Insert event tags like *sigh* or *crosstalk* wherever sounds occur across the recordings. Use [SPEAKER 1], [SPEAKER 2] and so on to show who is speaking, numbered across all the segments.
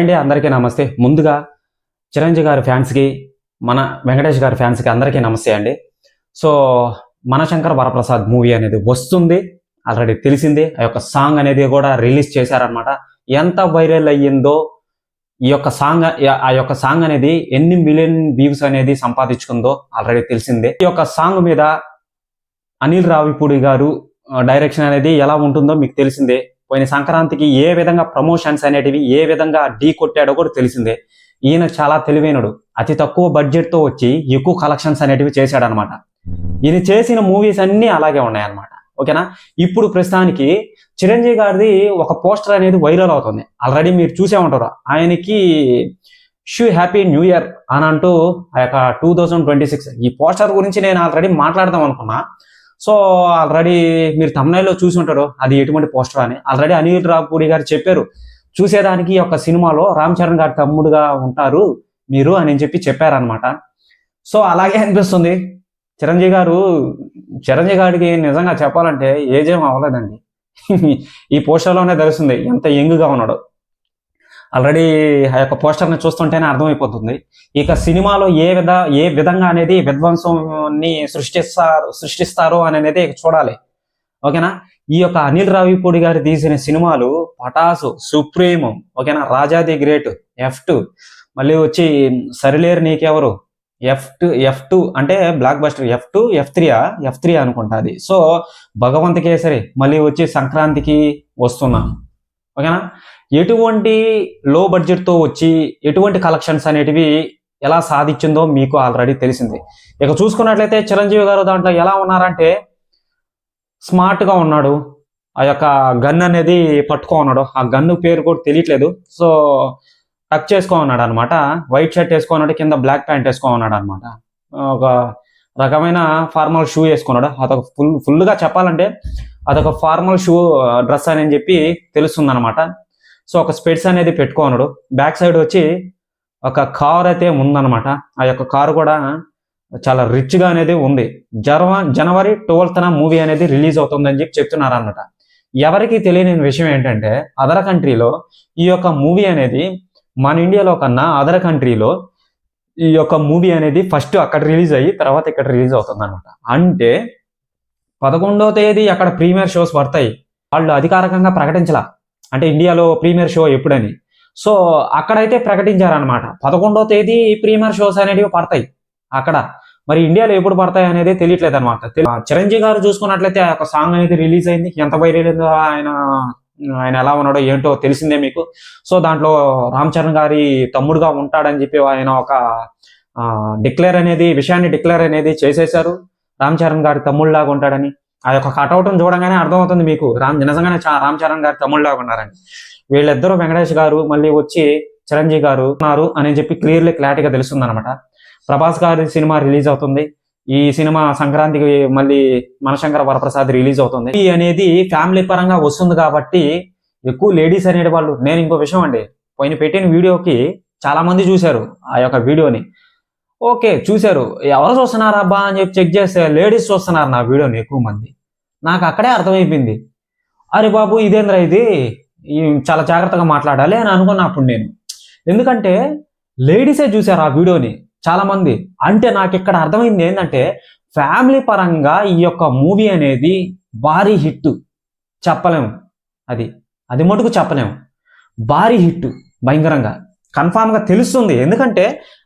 [SPEAKER 1] అండి అందరికీ నమస్తే. ముందుగా చిరంజీవి గారి ఫ్యాన్స్కి మన వెంకటేష్ గారి ఫ్యాన్స్కి అందరికీ నమస్తే అండి. సో మనశంకర్ వరప్రసాద్ మూవీ అనేది వస్తుంది ఆల్రెడీ తెలిసిందే. ఆ యొక్క సాంగ్ అనేది కూడా రిలీజ్ చేశారనమాట ఎంత వైరల్ అయ్యిందో ఈ యొక్క సాంగ్ ఆ యొక్క సాంగ్ అనేది ఎన్ని మిలియన్ వ్యూస్ అనేది సంపాదించుకుందో ఆల్రెడీ తెలిసిందే. ఈ యొక్క సాంగ్ మీద అనిల్ రావిపూడి గారు డైరెక్షన్ అనేది ఎలా ఉంటుందో మీకు తెలిసిందే. పోయిన సంక్రాంతికి ఏ విధంగా ప్రమోషన్స్ అనేటివి ఏ విధంగా ఢీ కొట్టాడో కూడా తెలిసిందే. ఈయన చాలా తెలివైనడు. అతి తక్కువ బడ్జెట్తో వచ్చి ఎక్కువ కలెక్షన్స్ అనేటివి చేశాడనమాట ఈయన చేసిన మూవీస్ అన్నీ అలాగే ఉన్నాయన్నమాట. ఓకేనా? ఇప్పుడు ప్రస్తుతానికి చిరంజీవి గారిది ఒక పోస్టర్ అనేది వైరల్ అవుతుంది. ఆల్రెడీ మీరు చూసే ఉంటారు. ఆయనకి షూ హ్యాపీ న్యూ ఇయర్ అని అంటూ ఆ యొక్క టూ థౌజండ్ ట్వంటీ సిక్స్ ఈ పోస్టర్ గురించి నేను ఆల్రెడీ మాట్లాడదాం అనుకున్నా. సో ఆల్రెడీ మీరు తమిళలో చూసి ఉంటారు అది ఎటువంటి పోస్టర్ అని. ఆల్రెడీ అనిల్ రావుపూడి గారు చెప్పారు చూసేదానికి ఈ యొక్క సినిమాలో రామ్ చరణ్ గారి తమ్ముడుగా ఉంటారు మీరు అని చెప్పి చెప్పారనమాట సో అలాగే అనిపిస్తుంది. చిరంజీవి గారు చిరంజీవి గారికి నిజంగా చెప్పాలంటే ఏజేం ఏం అవ్వలేదండి. *laughs* ఈ పోస్టర్లోనే తెలుస్తుంది ఎంత యంగ్గా ఉన్నాడు. ఆల్రెడీ ఆ యొక్క పోస్టర్ని చూస్తుంటేనే అర్థమైపోతుంది. ఇక సినిమాలో ఏ విధ ఏ విధంగా అనేది విధ్వంసాన్ని సృష్టిస్తారు సృష్టిస్తారు అని అనేది చూడాలి. ఓకేనా? ఈ యొక్క అనిల్ రావిపూడి గారు తీసిన సినిమాలు పటాసు సుప్రీం ఓకేనా? Raja the Great F two. మళ్ళీ వచ్చి Sarileru Neekevvaru? F two F two అంటే blockbuster. F two F త్రీయా ఎఫ్ త్రీ అనుకుంటుంది సో భగవంత్ కేసరి మళ్ళీ వచ్చి సంక్రాంతికి వస్తున్నాం. ఓకేనా? ఎటువంటి లో బడ్జెట్తో వచ్చి ఎటువంటి కలెక్షన్స్ అనేటివి ఎలా సాధించిందో మీకు ఆల్రెడీ తెలిసింది. ఇక చూసుకున్నట్లయితే చిరంజీవి గారు దాంట్లో ఎలా ఉన్నారంటే స్మార్ట్గా ఉన్నాడు. ఆ యొక్క గన్ అనేది పట్టుకో ఉన్నాడు. ఆ గన్ను పేరు కూడా తెలియట్లేదు. సో టక్ చేసుకో ఉన్నాడు అనమాట వైట్ షర్ట్ వేసుకున్నాడు కింద బ్లాక్ ప్యాంట్ వేసుకో ఉన్నాడు అనమాట ఒక రకమైన ఫార్మల్ షూ వేసుకున్నాడు. అదొక ఫుల్ ఫుల్గా చెప్పాలంటే అదొక ఫార్మల్ షూ డ్రెస్ అని చెప్పి తెలుస్తుంది అనమాట సో ఒక స్పెట్స్ అనేది పెట్టుకోనడు బ్యాక్ సైడ్ వచ్చి ఒక కార్ అయితే ఉందన్నమాట. ఆ యొక్క కారు కూడా చాలా రిచ్గా అనేది ఉంది. జనవ జనవరి ట్వెల్త్న మూవీ అనేది రిలీజ్ అవుతుందని చెప్పి చెప్తున్నారు అనమాట ఎవరికి తెలియని విషయం ఏంటంటే అదర్ కంట్రీలో ఈ యొక్క మూవీ అనేది మన ఇండియాలో కన్నా అదర్ కంట్రీలో ఈ యొక్క మూవీ అనేది ఫస్ట్ అక్కడ రిలీజ్ అయ్యి తర్వాత ఇక్కడ రిలీజ్ అవుతుంది అనమాట అంటే పదకొండో తేదీ అక్కడ ప్రీమియర్ షోస్ పడతాయి. వాళ్ళు అధికారికంగా ప్రకటించలా. అంటే ఇండియాలో ప్రీమియర్ షో ఎప్పుడని. సో అక్కడైతే ప్రకటించారనమాట పదకొండో తేదీ ప్రీమియర్ షోస్ అనేటివి పడతాయి అక్కడ. మరి ఇండియాలో ఎప్పుడు పడతాయి అనేది తెలియట్లేదు అనమాట చిరంజీవి గారు చూసుకున్నట్లయితే ఆ సాంగ్ అనేది రిలీజ్ అయింది. ఎంత వైరల్ అయిందో ఆయన ఆయన ఎలా ఉన్నాడో ఏంటో తెలిసిందే మీకు. సో దాంట్లో రామ్ చరణ్ గారి తమ్ముడుగా ఉంటాడని చెప్పి ఆయన ఒక డిక్లేర్ అనేది విషయాన్ని డిక్లేర్ అనేది చేసేశారు. రామ్ చరణ్ గారి తమ్ముళ్ళలాగా ఉంటాడని. ఆ యొక్క కటౌట్ చూడగానే అర్థమవుతుంది మీకు. రామ్ నిజంగానే రామ్ చరణ్ గారి తమ్ముళ్ళలాగా ఉన్నారని. వీళ్ళిద్దరూ వెంకటేష్ గారు మళ్ళీ వచ్చి చిరంజీవి గారు ఉన్నారు అని చెప్పి క్లియర్లీ క్లారిటీగా తెలుస్తుంది అనమాట ప్రభాస్ గారి సినిమా రిలీజ్ అవుతుంది. ఈ సినిమా సంక్రాంతికి మళ్ళీ మనశంకర వరప్రసాద్ రిలీజ్ అవుతుంది. ఈ అనేది ఫ్యామిలీ పరంగా వస్తుంది కాబట్టి ఎక్కువ లేడీస్ అనేటి వాళ్ళు నేను ఇంకో విషయం అండి. పోయిన పెట్టిన వీడియోకి చాలా మంది చూశారు ఆ యొక్క వీడియోని. ఓకే చూశారు. ఎవరు చూస్తున్నారా అబ్బా? అని చెప్పి చెక్ చేస్తే లేడీస్ చూస్తున్నారు నా వీడియోని ఎక్కువ మంది. నాకు అక్కడే అర్థమైపోయింది. అరే బాబు ఇదేంద్రా ఇది? చాలా జాగ్రత్తగా మాట్లాడాలి అని అనుకున్నప్పుడు నేను. ఎందుకంటే లేడీసే చూశారు ఆ వీడియోని చాలా మంది. అంటే నాకు ఇక్కడ అర్థమైంది ఏంటంటే ఫ్యామిలీ పరంగా ఈ యొక్క మూవీ అనేది భారీ హిట్. చెప్పలేము. అది అది మటుకు చెప్పలేము. భారీ హిట్ భయంకరంగా. కన్ఫామ్గా తెలుస్తుంది. ఎందుకంటే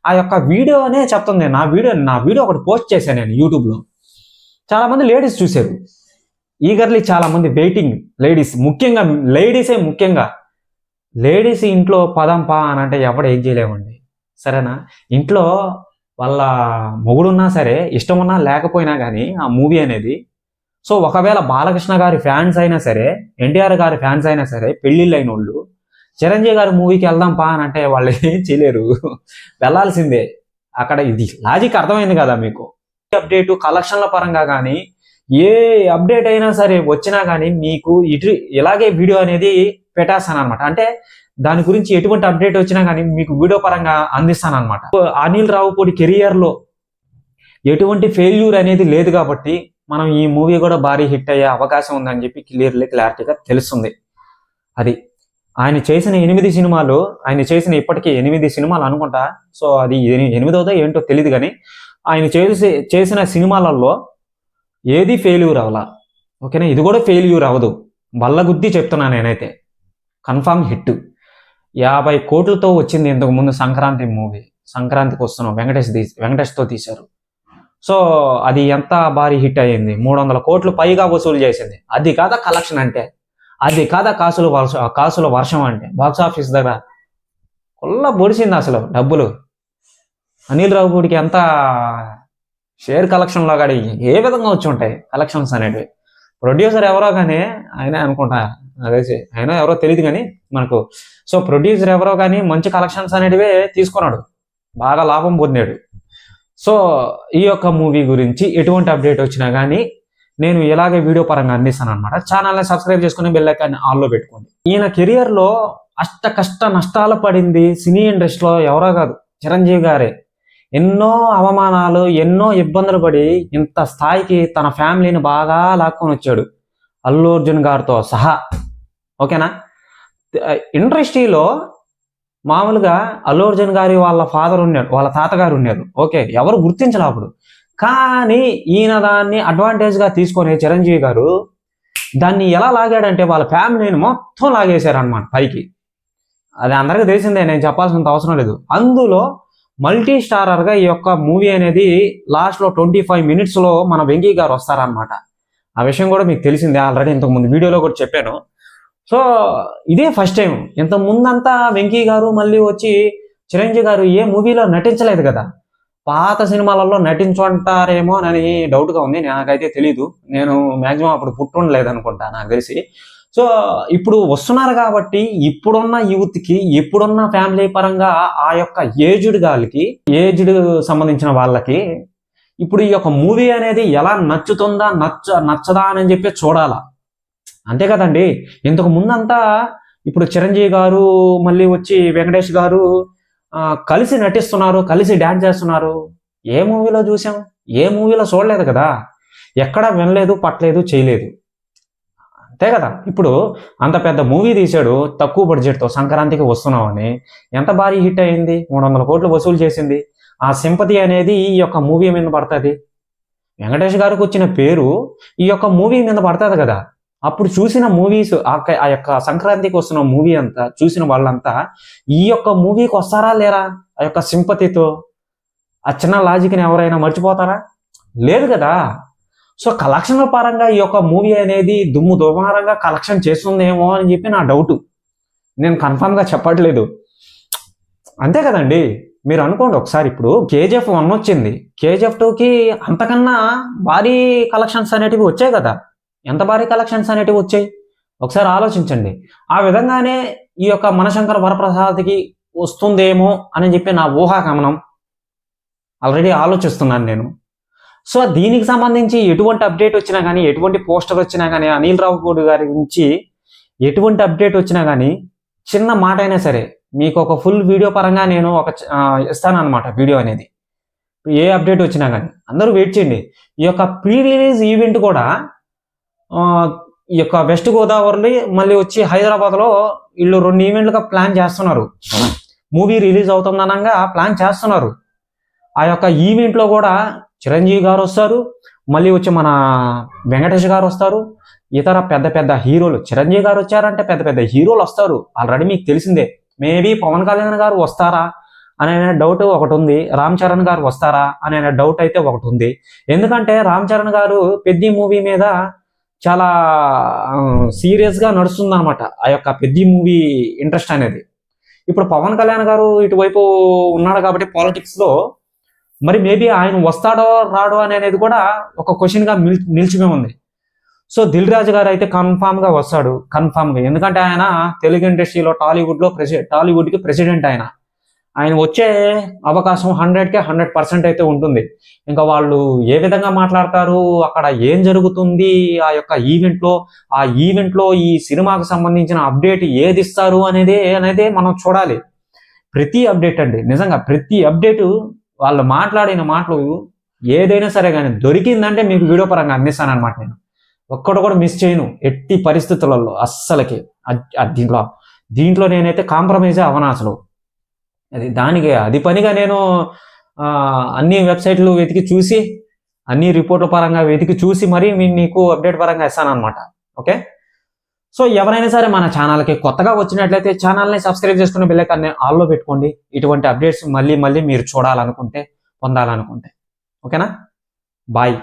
[SPEAKER 1] ఆ యొక్క వీడియోనే చెప్తుంది. నా వీడియో నా వీడియో ఒకటి పోస్ట్ చేశాను నేను యూట్యూబ్లో. చాలామంది లేడీస్ చూశారు ఈగర్లీ చాలామంది వెయిటింగ్ లేడీస్. ముఖ్యంగా లేడీసే ముఖ్యంగా. లేడీస్ ఇంట్లో పదం పా అని అంటే ఎవడు ఏం చేయలేమండి. సరేనా? ఇంట్లో వాళ్ళ మొగుడున్నా సరే ఇష్టం ఉన్నా లేకపోయినా కానీ ఆ మూవీ అనేది. సో ఒకవేళ బాలకృష్ణ గారి ఫ్యాన్స్ అయినా సరే ఎన్టీఆర్ గారి ఫ్యాన్స్ అయినా సరే పెళ్ళిళ్ళు అయిన వాళ్ళు చిరంజీవి గారి మూవీకి వెళ్దాం పా అని అంటే వాళ్ళు ఏం చేయలేరు. వెళ్ళాల్సిందే. అక్కడ ఇది లాజిక్ అర్థమైంది కదా మీకు. అప్డేట్ కలెక్షన్ల పరంగా కానీ ఏ అప్డేట్ అయినా సరే వచ్చినా కానీ మీకు ఇటు ఇలాగే వీడియో అనేది పెట్టేస్తాను అనమాట అంటే దాని గురించి ఎటువంటి అప్డేట్ వచ్చినా కానీ మీకు వీడియో పరంగా అందిస్తాను అనమాట అనిల్ రావుపూడి కెరియర్లో ఎటువంటి ఫెయిల్యూర్ అనేది లేదు కాబట్టి మనం ఈ మూవీ కూడా భారీ హిట్ అయ్యే అవకాశం ఉందని చెప్పి క్లియర్లీ క్లారిటీగా తెలుస్తుంది. అది ఆయన చేసిన ఎనిమిది సినిమాలు ఆయన చేసిన ఇప్పటికీ ఎనిమిది సినిమాలు అనుకుంటా. సో అది ఎనిమిదోదో ఏంటో తెలియదు కానీ ఆయన చేసే చేసిన సినిమాలలో ఏది ఫెయిల్యూర్ అవ్వాల ఓకేనా? ఇది కూడా ఫెయిల్యూర్ అవ్వదు బల్లగుద్ది చెప్తున్నా నేనైతే. కన్ఫామ్ హిట్ యాభై కోట్లతో వచ్చింది ఇంతకు ముందు సంక్రాంతి మూవీ. సంక్రాంతికి వస్తున్నాం. వెంకటేష్ తీ వెంకటేష్తో తీశారు. సో అది ఎంత భారీ హిట్ అయ్యింది? మూడు వందల కోట్లు పైగా వసూలు చేసింది. అది కాదా కలెక్షన్ అంటే. అది కాదా కాసుల వర్షం కాసుల వర్షం అంటే. బాక్స్ ఆఫీస్ దగ్గర కొల్ల పొడిచింది అసలు డబ్బులు. అనిల్ రావుపూడికి ఎంత షేర్ కలెక్షన్లో కాడి ఏ విధంగా వచ్చి ఉంటాయి కలెక్షన్స్ అనేటివి. ప్రొడ్యూసర్ ఎవరో కానీ ఆయన అనుకుంటా. అదే ఆయన ఎవరో తెలియదు కానీ మనకు. సో ప్రొడ్యూసర్ ఎవరో కానీ మంచి కలెక్షన్స్ అనేటివే తీసుకున్నాడు. బాగా లాభం పొందాడు. సో ఈ యొక్క మూవీ గురించి ఎటువంటి అప్డేట్ వచ్చినా కానీ నేను ఇలాగే వీడియో పరంగా అందిస్తాను అనమాట ఛానల్ని సబ్స్క్రైబ్ చేసుకుని బెల్లైకాన్ని ఆల్లో పెట్టుకోండి. ఈయన కెరియర్లో అష్ట కష్ట నష్టాలు పడింది సినీ ఇండస్ట్రీలో ఎవరో కాదు చిరంజీవి గారే. ఎన్నో అవమానాలు ఎన్నో ఇబ్బందులు పడి ఇంత స్థాయికి తన ఫ్యామిలీని బాగా లాక్కొని వచ్చాడు అల్లు అర్జున్ గారితో సహా. ఓకేనా? ఇండస్ట్రీలో మామూలుగా అల్లు అర్జున్ గారి వాళ్ళ ఫాదర్ ఉన్నాడు వాళ్ళ తాతగారు ఉన్నారు. ఓకే ఎవరు గుర్తించలే అప్పుడు. కానీ ఈయన దాన్ని అడ్వాంటేజ్గా తీసుకొని చిరంజీవి గారు దాన్ని ఎలా లాగాడంటే వాళ్ళ ఫ్యామిలీని మొత్తం లాగేశారనమాట పైకి. అది అందరికీ తెలిసిందే నేను చెప్పాల్సినంత అవసరం లేదు. అందులో మల్టీ స్టారర్గా ఈ యొక్క మూవీ అనేది లాస్ట్లో ట్వంటీ ఫైవ్ మినిట్స్లో మన వెంకీ గారు వస్తారనమాట ఆ విషయం కూడా మీకు తెలిసిందే ఆల్రెడీ ఇంతకుముందు వీడియోలో కూడా చెప్పాను. సో ఇదే ఫస్ట్ టైం ఇంత ముందంతా వెంకీ గారు మళ్ళీ వచ్చి చిరంజీవి గారు ఏ మూవీలో నటించలేదు కదా. పాత సినిమాలలో నటించుంటారేమో అని డౌట్గా ఉంది. నాకైతే తెలీదు. నేను మ్యాక్సిమం అప్పుడు పుట్టుండలేదు అనుకుంటా నాకు తెలిసి. సో ఇప్పుడు వస్తున్నారు కాబట్టి ఇప్పుడున్న యూత్కి ఇప్పుడున్న ఫ్యామిలీ పరంగా ఆ యొక్క ఏజ్డ్ గాలికి ఏజ్డ్ సంబంధించిన వాళ్ళకి ఇప్పుడు ఈ యొక్క మూవీ అనేది ఎలా నచ్చుతుందా నచ్చ నచ్చదా అని చెప్పి చూడాలా. అంతే కదండి. ఇంతకు ముందంతా ఇప్పుడు చిరంజీవి గారు మళ్ళీ వచ్చి వెంకటేష్ గారు కలిసి నటిస్తున్నారు కలిసి డ్యాన్స్ చేస్తున్నారు. ఏ మూవీలో చూసాం? ఏ మూవీలో చూడలేదు కదా. ఎక్కడ వినలేదు పట్టలేదు చేయలేదు. అంతే కదా. ఇప్పుడు అంత పెద్ద మూవీ తీశాడు తక్కువ బడ్జెట్తో సంక్రాంతికి వస్తున్నామని. ఎంత భారీ హిట్ అయింది? మూడు వందల కోట్లు వసూలు చేసింది. ఆ సింపతి అనేది ఈ యొక్క మూవీ మీద పడుతుంది. వెంకటేష్ గారికి వచ్చిన పేరు ఈ యొక్క మూవీ మీద పడుతుంది కదా. అప్పుడు చూసిన మూవీస్ ఆ యొక్క సంక్రాంతికి వస్తున్న మూవీ అంతా చూసిన వాళ్ళంతా ఈ యొక్క మూవీకి వస్తారా లేరా? ఆ యొక్క సింపతితో ఆ చిన్న లాజిక్ని ఎవరైనా మర్చిపోతారా? లేదు కదా. సో కలెక్షన్ల పరంగా ఈ యొక్క మూవీ అనేది దుమ్ము దుమారంగా కలెక్షన్ చేస్తుందేమో అని చెప్పి నా డౌట్. నేను కన్ఫామ్గా చెప్పట్లేదు. అంతే కదండి. మీరు అనుకోండి ఒకసారి ఇప్పుడు కేజీఎఫ్ వన్ వచ్చింది. కేజీఎఫ్ టూకి అంతకన్నా భారీ కలెక్షన్స్ అనేటివి వచ్చాయి కదా. ఎంత భారీ కలెక్షన్స్ అనేటివి వచ్చాయి? ఒకసారి ఆలోచించండి. ఆ విధంగానే ఈ యొక్క మనశంకర వరప్రసాద్కి వస్తుందేమో అని చెప్పి నా ఊహాగమనం ఆల్రెడీ ఆలోచిస్తున్నాను నేను. సో దీనికి సంబంధించి ఎటువంటి అప్డేట్ వచ్చినా కానీ ఎటువంటి పోస్టర్ వచ్చినా కానీ అనిల్ రావుపూడి గారి గురించి ఎటువంటి అప్డేట్ వచ్చినా కానీ చిన్న మాట అయినా సరే మీకు ఒక ఫుల్ వీడియో పరంగా నేను ఒక ఇస్తాను వీడియో అనేది. ఏ అప్డేట్ వచ్చినా కానీ అందరూ వెయిట్ చేయండి. ఈ యొక్క ప్రీ రిలీజ్ ఈవెంట్ కూడా ఈ యొక్క వెస్ట్ గోదావరి మళ్ళీ వచ్చి హైదరాబాద్లో వీళ్ళు రెండు ఈవెంట్లుగా ప్లాన్ చేస్తున్నారు. మూవీ రిలీజ్ అవుతుందనంగా ప్లాన్ చేస్తున్నారు. ఆ యొక్క ఈవెంట్లో కూడా చిరంజీవి గారు వస్తారు. మళ్ళీ వచ్చి మన వెంకటేష్ గారు వస్తారు. ఇతర పెద్ద పెద్ద హీరోలు చిరంజీవి గారు వచ్చారంటే పెద్ద పెద్ద హీరోలు వస్తారు. ఆల్రెడీ మీకు తెలిసిందే. మేబీ పవన్ కళ్యాణ్ గారు వస్తారా అనే డౌట్ ఒకటి ఉంది. రామ్ చరణ్ గారు వస్తారా అనే డౌట్ అయితే ఒకటి ఉంది. ఎందుకంటే రామ్ చరణ్ గారు పెద్ద మూవీ మీద చాలా సీరియస్గా నడుస్తుంది అనమాట ఆ యొక్క పెద్ద మూవీ ఇంట్రెస్ట్ అనేది. ఇప్పుడు పవన్ కళ్యాణ్ గారు ఇటువైపు ఉన్నాడు కాబట్టి పాలిటిక్స్లో మరి మేబీ ఆయన వస్తాడో రాడో అనేది కూడా ఒక క్వశ్చన్గా నిల్ నిలిచిపోయి ఉంది. సో దిల్ రాజు గారు అయితే కన్ఫామ్గా వస్తాడు కన్ఫామ్గా. ఎందుకంటే ఆయన తెలుగు ఇండస్ట్రీలో టాలీవుడ్లో ప్రెసి టాలీవుడ్కి ప్రెసిడెంట్ ఆయన. ఆయన వచ్చే అవకాశం హండ్రెడ్కే హండ్రెడ్ పర్సెంట్ అయితే ఉంటుంది. ఇంకా వాళ్ళు ఏ విధంగా మాట్లాడతారు? అక్కడ ఏం జరుగుతుంది? ఆ యొక్క ఈవెంట్లో ఆ ఈవెంట్లో ఈ సినిమాకు సంబంధించిన అప్డేట్ ఏది ఇస్తారు అనేది అనేది మనం చూడాలి. ప్రతి అప్డేట్ అండి నిజంగా ప్రతి అప్డేట్ వాళ్ళు మాట్లాడిన మాటలు ఏదైనా సరే కానీ దొరికిందంటే మీకు వీడియో పరంగా అందిస్తాను అనమాట నేను. ఒక్కడు కూడా మిస్ చేయను ఎట్టి పరిస్థితులలో అస్సలకి. దీంట్లో దీంట్లో నేనైతే కాంప్రమైజే అవనా అసలు. అది దానికి అది పనిగా నేను అన్ని వెబ్సైట్లు వెతికి చూసి అన్ని రిపోర్ట్ల పరంగా వెతికి చూసి మరీ మీ- మీకు అప్డేట్ పరంగా ఇస్తానమాట ఓకే? సో ఎవరైనా సరే మన ఛానల్కి కొత్తగా వచ్చినట్లయితే ఛానల్ని సబ్స్క్రైబ్ చేసుకుని బెల్లైకాన్ని ఆల్లో పెట్టుకోండి. ఇటువంటి అప్డేట్స్ మళ్ళీ మళ్ళీ మీరు చూడాలనుకుంటే పొందాలనుకుంటే. ఓకేనా? బాయ్.